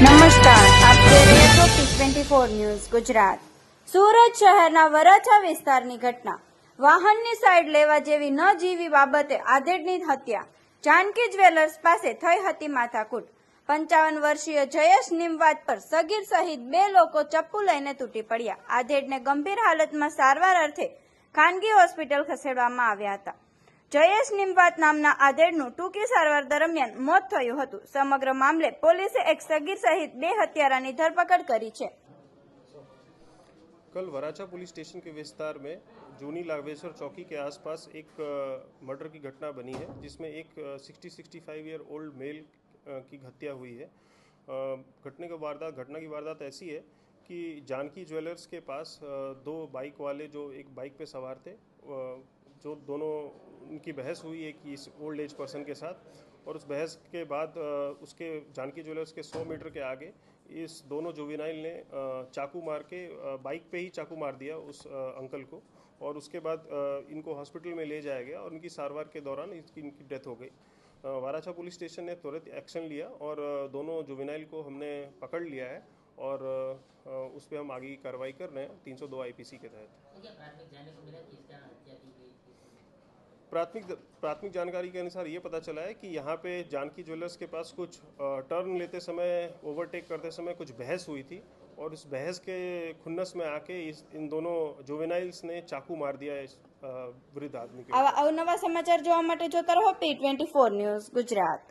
નમસ્કાર. આપ જોઈ ફોર ન્યૂઝ ગુજરાત. સુરત શહેરના વરાછા વિસ્તારની ઘટના. વાહનની સાઈડ લેવા જેવી ન જીવી બાબતે આધેડની હત્યા. જાનકી જ્વેલર્સ પાસે થઈ હતી માથાકૂટ. પંચાવન વર્ષીય જયેશ નિમવાદ પર સગીર સહિત બે લોકો ચપ્પુ લઈને તૂટી પડ્યા. આધેડને ગંભીર હાલતમાં સારવાર અર્થે ખાનગી હોસ્પિટલ ખસેડવામાં આવ્યા હતા. જયેશ નિમવાત નામના આધેડનું ટૂંકી સારવાર દરમિયાન મોત થયું હતું સમગ્ર મામલે પોલીસે એક સગીર સહિત બે હત્યારાની ધરપકડ કરી છે कल वराछा पुलिस स्टेशन के विस्तार में जूनी लावेश्वर चौकी के आसपास एक अ, मर्डर की घटना बनी है जिसमें एक sixty sixty five year old male अ, की हत्या हुई है अ, घटने का वारदात घटना की वारदात ऐसी है कि जानकी ज्वेलर्स के पास अ, दो बाइक वाले जो एक बाइक पे सवार थे अ, जो दोनों, उनकी बहस हुई एक इस ओल्ड एज पर्सन के साथ और उस बहस के बाद उसके, जानकी ज्वेलर्स के 100 मीटर के आगे इस दोनों जुवेनाइल ने चाकू मार के बाइक पे ही चाकू मार दिया उस अंकल को और उसके बाद इनको हॉस्पिटल में ले जाया गया और उनकी सारवार के दौरान इसकी, इनकी डेथ हो गई। वाराछा पुलिस स्टेशन ने तुरंत एक्शन लिया और दोनों जुवेनाइल को हमने पकड़ लिया है और उस पर हम आगे कार्रवाई कर रहे हैं 302 आईपीसी के तहत। तो प्राथमिक जानने को मिला कि इस कारण हत्या की गई थी प्राथमिक प्राथमिक जानकारी के अनुसार ये पता चला है कि यहाँ पे जानकी ज्वेलर्स के पास कुछ अ, टर्न लेते समय ओवरटेक करते समय कुछ बहस हुई थी और उस बहस के खुन्नस में आके इस इन दोनों जुवेनाइल्स ने चाकू मार दिया इस अ, वृद्ध आदमी के આવા અવનવા સમાચાર જોવા માટે જોતા રહો P twenty four news Gujarat